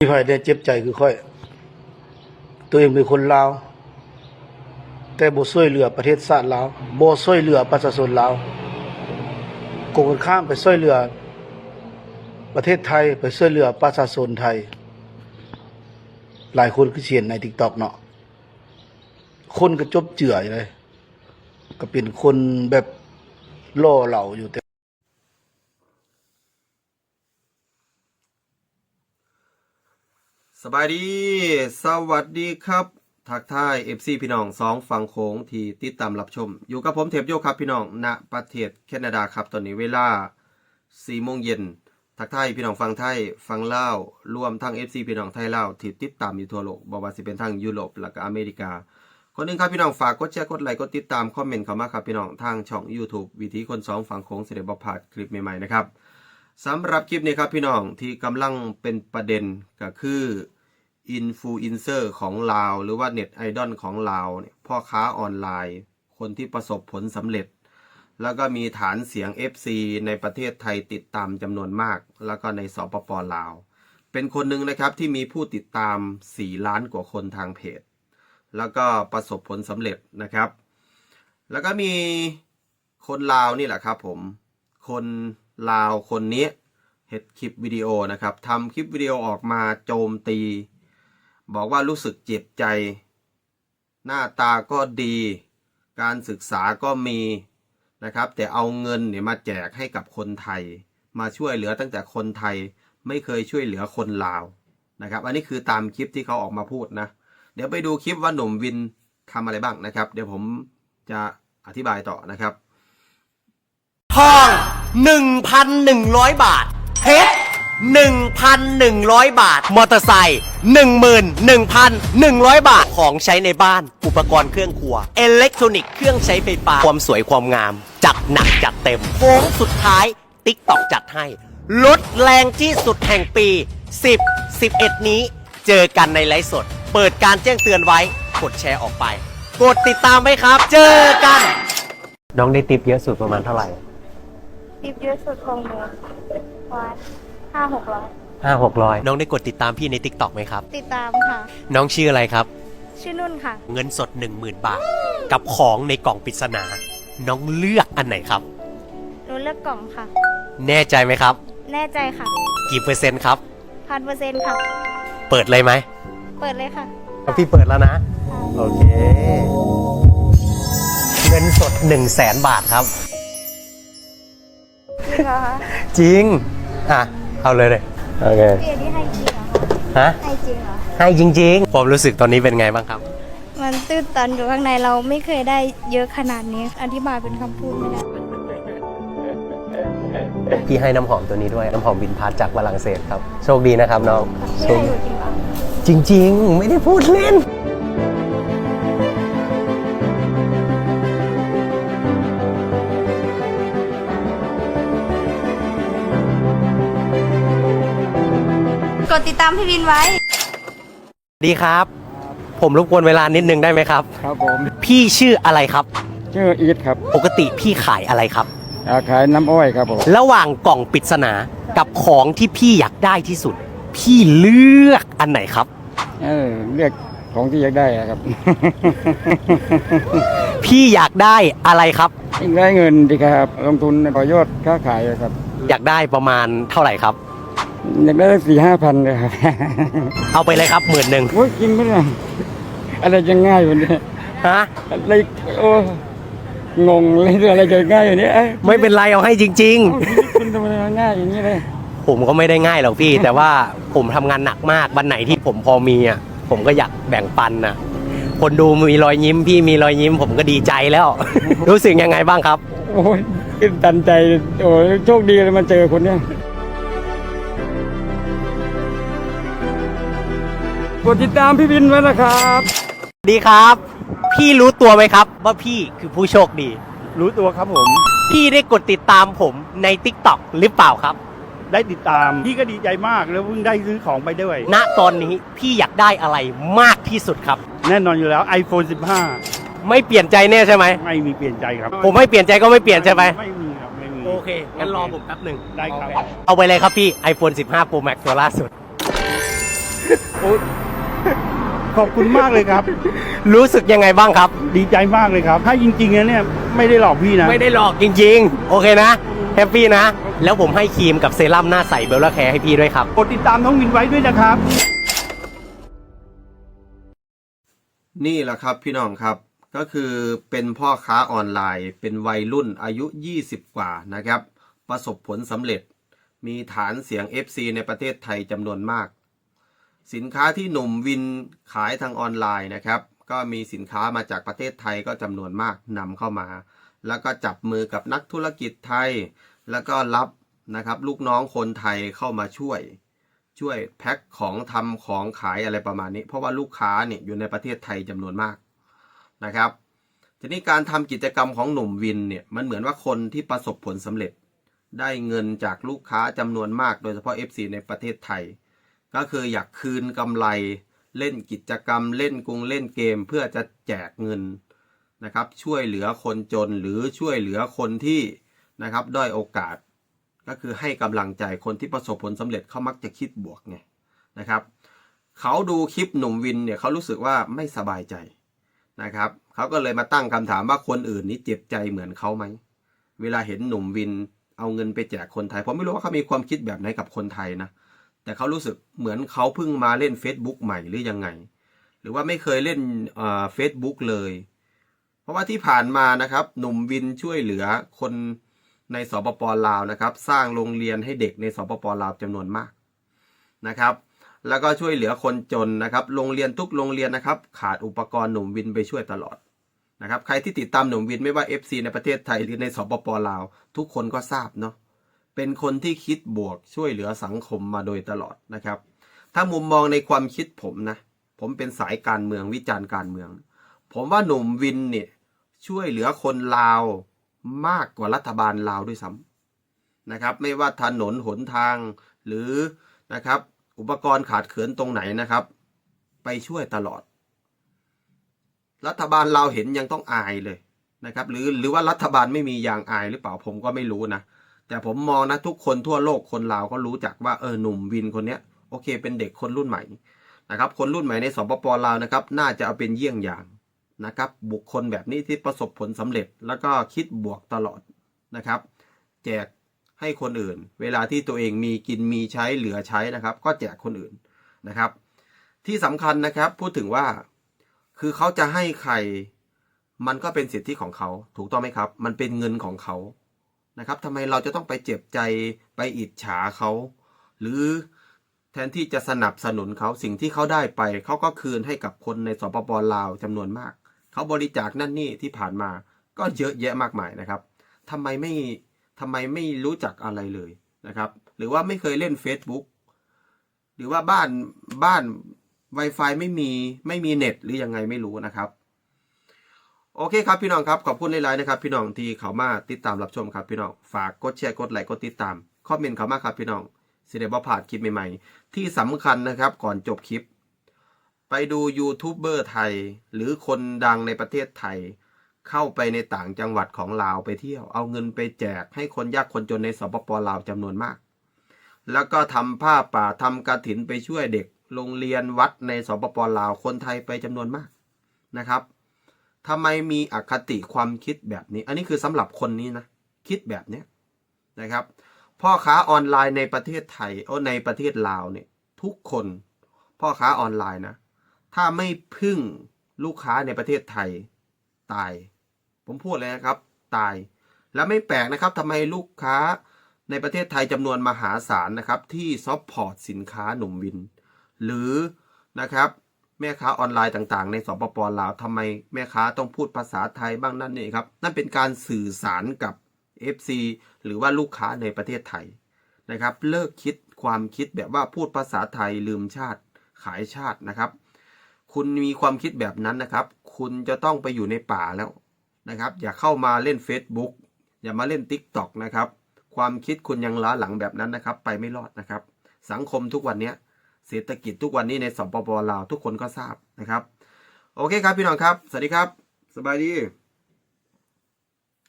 ที่ไผได้เจ็บใจคือค่อย ตัวเองเป็นคนลาว แต่บ่ช่วยเหลือประเทศชาติลาวบ่ช่วยเหลือประชาชนลาวกงกันข้ามไปช่วยเหลือ ประเทศไทยไปช่วยเหลือประชาชนไทย หลายคนก็เขียนใน TikTok เนาะคนก็จบเจืออยู่เลย ก็เป็นคนแบบล่อเหล่าอยู่แต่ สบายดี สวัสดีครับ ทักทาย FC พี่น้องสองฝั่งโค้งที่ติดตามรับชม อยู่กับผมเทพโยครับพี่น้องณประเทศแคนาดาครับ ตอนนี้เวลา4โมงเย็นทักทายพี่น้องฟังไทยฟังเล่าวรวมทั้ง FC พี่น้องไทยเล่าวที่ติดตามอยู่ทั่วโลกบอกว่าสิเป็นทั้งยุโรปและก็อเมริกา คนหนึงครับพี่น้องฝากกดแชร์กดไลค์กดติดตามคอมเมนต์เข้ามาครับพี่น้องทางช่อง YouTube วิธีคนสองฝั่งโค้งเสด็จบพลาดคลิปใหม่ๆนะครับสำหรับคลิปนี้ครับพี่น้องที่กำลังเป็นประเด็นก็คือ อินฟลูเอนเซอร์ของลาว หรือว่าเน็ตไอดอลของลาวเนี่ยพ่อค้าออนไลน์ คนที่ประสบผลสำเร็จ แล้วก็มีฐานเสียง FC ในประเทศไทยติดตามจำนวนมาก แล้วก็ในสปปลาว เป็นคนหนึ่งนะครับที่มีผู้ติดตาม 4 ล้านกว่าคนทางเพจ แล้วก็ประสบผลสำเร็จนะครับ แล้วก็มีคนลาวนี่แหละครับผม คนลาวคนนี้เห็ดคลิปวิดีโอนะครับทำคลิปวิดีโอออกมาโจมตี บอกว่ารู้สึกเจ็บใจ หน้าตาก็ดี การศึกษาก็มีนะครับ แต่เอาเงินเนี่ยมาแจกให้กับคนไทย มาช่วยเหลือตั้งแต่คนไทยไม่เคยช่วยเหลือคนลาวนะครับ อันนี้คือตามคลิปที่เขาออกมาพูดนะ เดี๋ยวไปดูคลิปว่าหนุ่มวินทำอะไรบ้างนะครับ เดี๋ยวผมจะอธิบายต่อนะครับ ทอง 1,100 บาทเพชร 1,100 บาท มอเตอร์ไซค์11,100 บาท ของใช้ในบ้าน อุปกรณ์เครื่องครัวอิเล็กทรอนิกส์เครื่องใช้ไฟฟ้า ความสวยความงาม จัดหนักจัดเต็มโค้งสุดท้าย ติ๊กตอกจัดให้ ลดแรงที่สุดแห่งปี 10 11 นี้ เจอกันในไลฟ์สด เปิดการแจ้งเตือนไว้ กดแชร์ออกไป กดติดตามไว้ครับ เจอกัน น้องได้ติปเยอะสุดประมาณเท่าไหร่ติปเยอะสุดของหนูวัน ห้าหกร้อยห้าหกร้อยน้องได้กดติดตามพี่ใน t ิ k t o k ไหมครับ ติดตามค่ะ น้องชื่ออะไรครับ ชื่อนุ่นค่ะ เงินสด 10,000 บาท กับของในกล่องปริศนา น้องเลือกอันไหนครับ หนูเลือกกล่องค่ะ แน่ใจไหมครับ แน่ใจค่ะกี่เปอร์เซ็นต์ครับ พันเปอร์เซ็นต์ค่ะ เปิดเลยไหมเปิดเลยค่ะ พี่เปิดแล้วนะ โอเค เงินสด 1 0 0 0 0แสนบาทครับ จริงเหรอคะ จริง อะ เอาเลยเลยโอเคพี่อันนี้ให้จริงเหรอคะฮะให้จริงเหรอ ให้จริงๆความรู้สึกตอนนี้เป็นไงบ้างครับ มันตื้นตันอยู่ข้างในเราไม่เคยได้เยอะขนาดนี้ อธิบายเป็นคำพูดไม่ได้ พี่ให้น้ำหอมตัวนี้ด้วยน้ำหอมบินพัดจากฝรั่งเศสครับ โชคดีนะครับน้องโชไม่คได้อดียู่จริงเหรอจริงๆ ไม่ได้พูดเล่น กดติดตามพี่วินไว้ ดีครับ ผมรบกวนเวลานิดนึงได้ไหมครับ ครับผมพี่ชื่ออะไรครับ ชื่ออีทครับปกติพี่ขายอะไรครับ อ่าขายน้ำอ้อยครับผมระหว่างกล่องปริศนากับของที่พี่อยากได้ที่สุด พี่เลือกอันไหนครับ เออเลือกของที่อยากได้อะครับ พี่อยากได้อะไรครับ ได้เงินดีครับ ลงทุนต่อยอดค้าขายอะครับ อยากได้ประมาณเท่าไหร่ครับ อยากได้สี่ห้าพันเลยครับ เอาไปเลยครับหมื่นหนึ่งโอ้ยกินไม่ได้อะไรจะง่ายวันนี้ฮะอะไรโอ้งงเลยอะไรจะง่ายอย่างนี้เอ้ยไม่เป็นไรเอาให้จริงเอาชีวิตคุณทำไมมันง่ายอย่างนี้เลยๆผมก็ไม่ได้ง่ายหรอกพี่ แต่ว่าผมทำงานหนักมากวันไหนที่ผมพอมีอะผมก็อยากแบ่งปันนะคนดูมีรอยยิ้มพี่มีรอยยิ้ม ผมก็ดีใจแล้ว รู้สึกยังไงบ้างครับ โอ้ยตื่นตันใจโอ้ยโชคดีเลยมาเจอคนเนี้ย กดติดตามพี่บินไว้นะครับดีครับ พี่รู้ตัวไหมครับ ว่าพี่คือผู้โชคดี รู้ตัวครับผม พี่ได้กดติดตามผมใน t ิ k t o k หรือเปล่าครับ ได้ติดตาม พี่ก็ดีใจมากแล้วเพิ่งได้ซื้อของไปด้วย ณตอนนี้พี่อยากได้อะไรมากที่สุดครับ แน่นอนอยู่แล้ว iPhone ไม่เปลี่ยนใจแน่ใช่ไหม15ไม่มีเปลี่ยนใจครับผมไม่เปลี่ยนใจก็ไม่เปลี่ยนใช่ไหมไม่มีครับไม่มี โอเคงั้นรอผมแป๊บหนึ่งได้ครับ เอาไปเลยครับพี่ iPhone 15 Pro Max ตัวล่าสุด ขอบคุณมากเลยครับ รู้สึกยังไงบ้างครับ ดีใจมากเลยครับ ถ้าจริงๆนะเนี่ยไม่ได้หลอกพี่นะไม่ได้หลอกจริง ๆ โอเคนะแฮปปี้นะ แล้วผมให้ครีมกับเซรั่มหน้าใสเบลล่าแคร์ให้พี่ด้วยครับ กดติดตามน้องวินไว้ด้วยนะครับ นี่แหละครับพี่น้องครับก็คือเป็นพ่อค้าออนไลน์ เป็นวัยรุ่นอายุ 20 กว่านะครับ ประสบผลสำเร็จ มีฐานเสียง FC ในประเทศไทยจำนวนมาก สินค้าที่หนุ่มวินขายทางออนไลน์นะครับ ก็มีสินค้ามาจากประเทศไทยก็จำนวนมากนำเข้ามา แล้วก็จับมือกับนักธุรกิจไทย แล้วก็รับนะครับลูกน้องคนไทยเข้ามาช่วย ช่วยแพ็คของทำของขายอะไรประมาณนี้ เพราะว่าลูกค้าเนี่ยอยู่ในประเทศไทยจำนวนมากนะครับทีนี้การทำกิจกรรมของหนุ่มวินเนี่ยมันเหมือนว่าคนที่ประสบผลสำเร็จ ได้เงินจากลูกค้าจำนวนมาก โดยเฉพาะ FC ในประเทศไทย ก็คืออยากคืนกำไรเล่นกิจกรรมเล่นกรุงเล่นเกมเพื่อจะแจกเงินนะครับ ช่วยเหลือคนจนหรือช่วยเหลือคนที่นะครับด้อยโอกาส ก็คือให้กำลังใจคนที่ประสบผลสำเร็จเขามักจะคิดบวกไงนะครับเขาดูคลิปหนุ่มวินเนี่ยเขารู้สึกว่าไม่สบายใจนะครับเขาก็เลยมาตั้งคำถามว่าคนอื่นนี้เจ็บใจเหมือนเขาไหมเวลาเห็นหนุ่มวินเอาเงินไปแจกคนไทยผมไม่รู้ว่าเขามีความคิดแบบไหนกับคนไทยนะ แต่เขารู้สึกเหมือนเขาเพิ่งมาเล่น Facebook ใหม่หรือยังไง หรือว่าไม่เคยเล่นเฟซบุ๊กเลย เพราะว่าที่ผ่านมานะครับ หนุ่มวินช่วยเหลือคนในสปปลาวนะครับ สร้างโรงเรียนให้เด็กในสปปลาวจำนวนมากนะครับ แล้วก็ช่วยเหลือคนจนนะครับ โรงเรียนทุกโรงเรียนนะครับ ขาดอุปกรณ์หนุ่มวินไปช่วยตลอดนะครับ ใครที่ติดตามหนุ่มวินไม่ว่า FC ในประเทศไทยหรือในสปปลาว ทุกคนก็ทราบเนาะ เป็นคนที่คิดบวกช่วยเหลือสังคมมาโดยตลอดนะครับ ถ้ามุมมองในความคิดผมนะ ผมเป็นสายการเมืองวิจารณ์การเมือง ผมว่าหนุ่มวินเนี่ยช่วยเหลือคนลาวมากกว่ารัฐบาลลาวด้วยซ้ำนะครับ ไม่ว่าถนนหนทางหรือนะครับ อุปกรณ์ขาดเขินตรงไหนนะครับ ไปช่วยตลอด รัฐบาลลาวเห็นยังต้องอายเลยนะครับ หรือหรือว่ารัฐบาลไม่มียางอายหรือเปล่าผมก็ไม่รู้นะ แต่ผมมองนะทุกคนทั่วโลกคนลาวก็รู้จักว่าเออหนุ่มวินคนเนี้ยโอเค เป็นเด็กคนรุ่นใหม่นะครับ คนรุ่นใหม่ในสปปลาวนะครับ น่าจะเอาเป็นเยี่ยงอย่างนะครับ บุคคลแบบนี้ที่ประสบผลสำเร็จ แล้วก็คิดบวกตลอดนะครับ แจกให้คนอื่น เวลาที่ตัวเองมีกินมีใช้เหลือใช้นะครับ ก็แจกคนอื่นนะครับ ที่สำคัญนะครับพูดถึงว่าคือเขาจะให้ใคร มันก็เป็นสิทธิของเขา ถูกต้องไหมครับ มันเป็นเงินของเขา นะครับทำไมเราจะต้องไปเจ็บใจไปอิจฉาเขา หรือแทนที่จะสนับสนุนเขาสิ่งที่เขาได้ไป เขาก็คืนให้กับคนในสปปลาวจำนวนมาก เขาบริจาคนั่นนี่ที่ผ่านมาก็เยอะแยะมากมายนะครับทำไมไม่ทำไมไม่รู้จักอะไรเลยนะครับ หรือว่าไม่เคยเล่น Facebook หรือว่าบ้านบ้าน Wi-Fi ไม่มีไม่มีเน็ตหรือยังไงไม่รู้นะครับ โอเคครับพี่น้องครับขอบคุณในไลน์นะครับพี่น้องที่เขามาติดตามรับชมครับพี่น้องฝากกดแชร์กดไลค์กดติดตามคอมเมนต์เขามาครับพี่น้องสิเดบผ่านคลิปใหม่ๆ ที่สำคัญนะครับก่อนจบคลิป ไปดูยูทูบเบอร์ไทย หรือคนดังในประเทศไทย เข้าไปในต่างจังหวัดของลาวไปเที่ยว เอาเงินไปแจกให้คนยากคนจนในสปปลาวจำนวนมาก แล้วก็ทำผ้าป่าทำกระถินไปช่วยเด็ก โรงเรียนวัดในสปปลาวคนไทยไปจำนวนมากนะครับ ทำไมมีอคติความคิดแบบนี้ อันนี้คือสำหรับคนนี้นะ คิดแบบเนี้นะครับ พ่อค้าออนไลน์ในประเทศไทยโอ้ในประเทศลาวเนี่ยทุกคนพ่อค้าออนไลน์นะ ถ้าไม่พึ่งลูกค้าในประเทศไทยตาย ผมพูดเลยนะครับ ตาย แล้วไม่แปลกนะครับทำไมลูกค้าในประเทศไทยจำนวนมหาศาลนะครับ ที่ซัพพอร์ตสินค้าหนุ่มวิน หรือนะครับ แม่ค้าออนไลน์ต่างๆ ในสปปลาวทำไมแม่ค้าต้องพูดภาษาไทยบ้างนั่นนี่ครับ นั่นเป็นการสื่อสารกับ FC หรือว่าลูกค้าในประเทศไทยนะครับ เลิกคิดความคิดแบบว่าพูดภาษาไทยลืมชาติขายชาตินะครับ คุณมีความคิดแบบนั้นนะครับ คุณจะต้องไปอยู่ในป่าแล้วนะครับ อย่าเข้ามาเล่น Facebook อย่ามาเล่น TikTok นะครับ ความคิดคุณยังล้าหลังแบบนั้นนะครับ ไปไม่รอดนะครับ สังคมทุกวันนี้ เศรษฐกิจทุกวันนี้ในสปปลาวทุกคนก็ทราบนะครับ โอเคครับพี่น้องครับ สวัสดีครับ สบายดี